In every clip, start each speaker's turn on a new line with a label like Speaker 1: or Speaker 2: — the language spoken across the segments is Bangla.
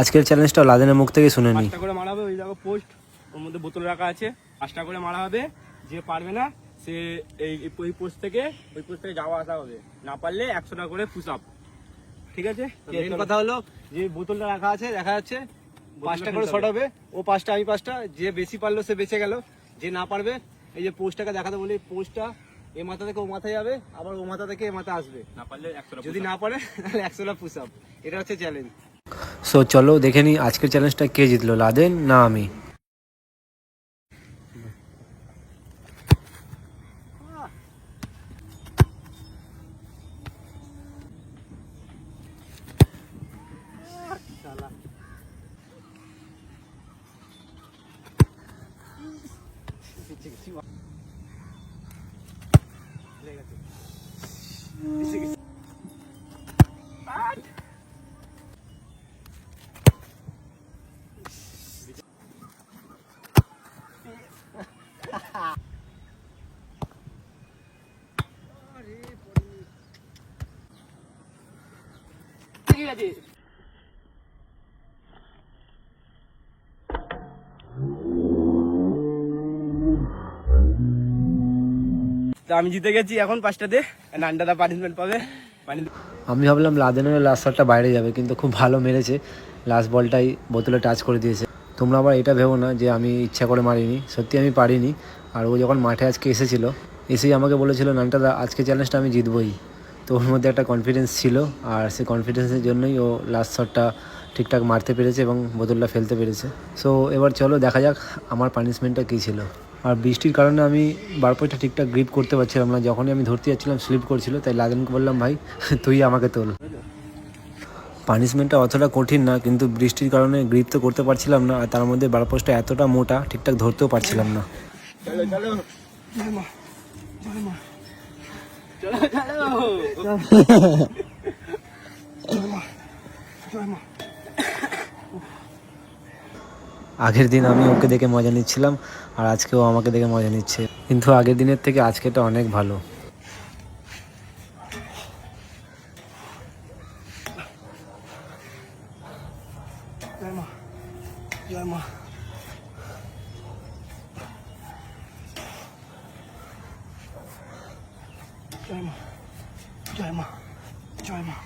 Speaker 1: আজকের চ্যালেঞ্জটা লাদেনের মুখ থেকে শুনে নিই
Speaker 2: পাঁচটা করে মারা হবে ওই দেখো পোস্ট ওর মধ্যে বোতল রাখা আছে। পাঁচটা করে মারা হবে যে পারবে না সে এই ওই পোস্ট থেকে ওই পোস্ট থেকে যাওয়া আসা হবে। না পারলে একশো টাকা করে পুশ আপ ঠিক আছে?
Speaker 3: কথা হলো যে বোতলটা রাখা আছে দেখা যাচ্ছে পাঁচটা করে শট হবে। ও পাঁচটা আমি পাঁচটা যে বেশি পারল সে বেঁচে গেল। যে না পারবে এই যে পোস্টটাকে দেখাতে বলি পোস্টটা এ মাথা থেকে ও মাথায় যাবে আবার ও মাথা থেকে এ মাথা আসবে।
Speaker 2: না পারলে একশো টাকা
Speaker 3: যদি না পারে তাহলে একশোটা পুশ আপ এটা হচ্ছে চ্যালেঞ্জ
Speaker 1: সো চলো দেখে নিই আজকের চ্যালেঞ্জটা কে জিতলো লাদেন না আমি?
Speaker 2: ঠিক আছে। তো আমি জিতে গেছি এখন পাঁচটাতে। নানটাদা পানিশমেন্ট পাবে।
Speaker 1: আমি ভাবলাম লাদেনের লাস্ট শটটা বাইরে যাবে কিন্তু খুব ভালো মেরেছে। লাস্ট বলটাই বোতলে টাচ করে দিয়েছে। তোমরা আবার এটা ভেবো না যে আমি ইচ্ছা করে মারিনি সত্যি আমি পারিনি। আর ও যখন মাঠে আজকে এসেছিল এসেই আমাকে বলেছিল নানটাদা আজকে চ্যালেঞ্জটা আমি জিতবই। তো ওর মধ্যে একটা কনফিডেন্স ছিল আর সেই কনফিডেন্সের জন্যই ও লাস্ট শটটা ঠিকঠাক মারতে পেরেছে এবং বোতলটা ফেলতে পেরেছে। সো এবার চলো দেখা যাক আমার পানিশমেন্টটা কী ছিল। আর বৃষ্টির কারণে আমি বারপয়টা ঠিকঠাক গ্রিপ করতে পারছিলাম না। যখনই আমি ধরতে যাচ্ছিলাম স্লিপ করছিল তাই লাদেনকে বললাম ভাই তুই আমাকে তোল। পানিশমেন্টটা অতটা কঠিন না কিন্তু বৃষ্টির কারণে গ্রিপ তো করতে পারছিলাম না আর তার মধ্যে বারপোস্টটা এতটা মোটা ঠিকঠাক ধরতেও পারছিলাম না। আগের দিন আমি ওকে দেখে মজা নিচ্ছিলাম, আর আজকেও আমাকে দেখে মজা নিচ্ছে। কিন্তু আগের দিনের থেকে আজকেটা অনেক ভালো।
Speaker 2: জয় মা জয় মা। জয় মা জয় মা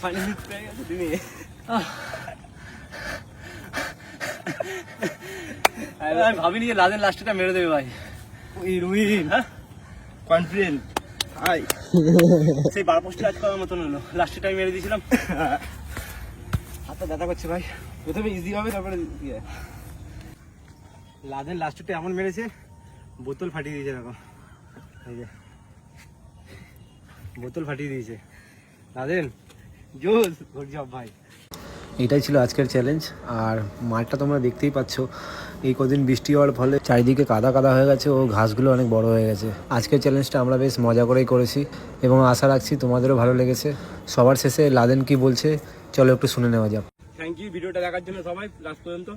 Speaker 2: পানি পেয়ে গেছো তুমি।
Speaker 3: আমি ভাবিনি যে লাদেন লাস্টটা মেরে দেবে ভাই।
Speaker 2: ওই রুইন। হ্যাঁ? কনফিডেন্ট হাই
Speaker 3: সেই বার পোস্টে আজ করার মতন হলো। লাস্টে টাইম মেরে দিয়েছিলাম।
Speaker 2: হাতটা ব্যথা করছে ভাই। প্রথমে ইজি হবে তারপরে ইয়ে।
Speaker 3: লাদেন লাস্টটা এমন মেরেছে বোতল ফাটিয়ে দিয়েছে দেখো। এই যে বোতল ফাটিয়ে দিয়েছে। লাদেন জোস গুড জব ভাই।
Speaker 1: এটাই ছিল আজকের চ্যালেঞ্জ আর মাঠটা তোমরা দেখতেই পাচ্ছ এই কদিন বৃষ্টি হওয়ার ফলে চারিদিকে কাদা কাদা হয়ে গেছে ও ঘাসগুলো অনেক বড় হয়ে গেছে। আজকের চ্যালেঞ্জটা আমরা বেশ মজা করেই করেছি এবং আশা রাখছি তোমাদেরও ভালো লেগেছে। সবার শেষে লাদেন কি বলছে চলো একটু শুনে নেওয়া যাক।
Speaker 2: থ্যাংক ইউ ভিডিওটা দেখার জন্য সবাই লাস্ট পর্যন্ত।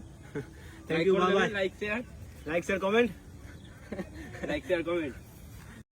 Speaker 3: Thank ইউ বাবা.
Speaker 2: Like share
Speaker 3: like share comment
Speaker 2: like share comment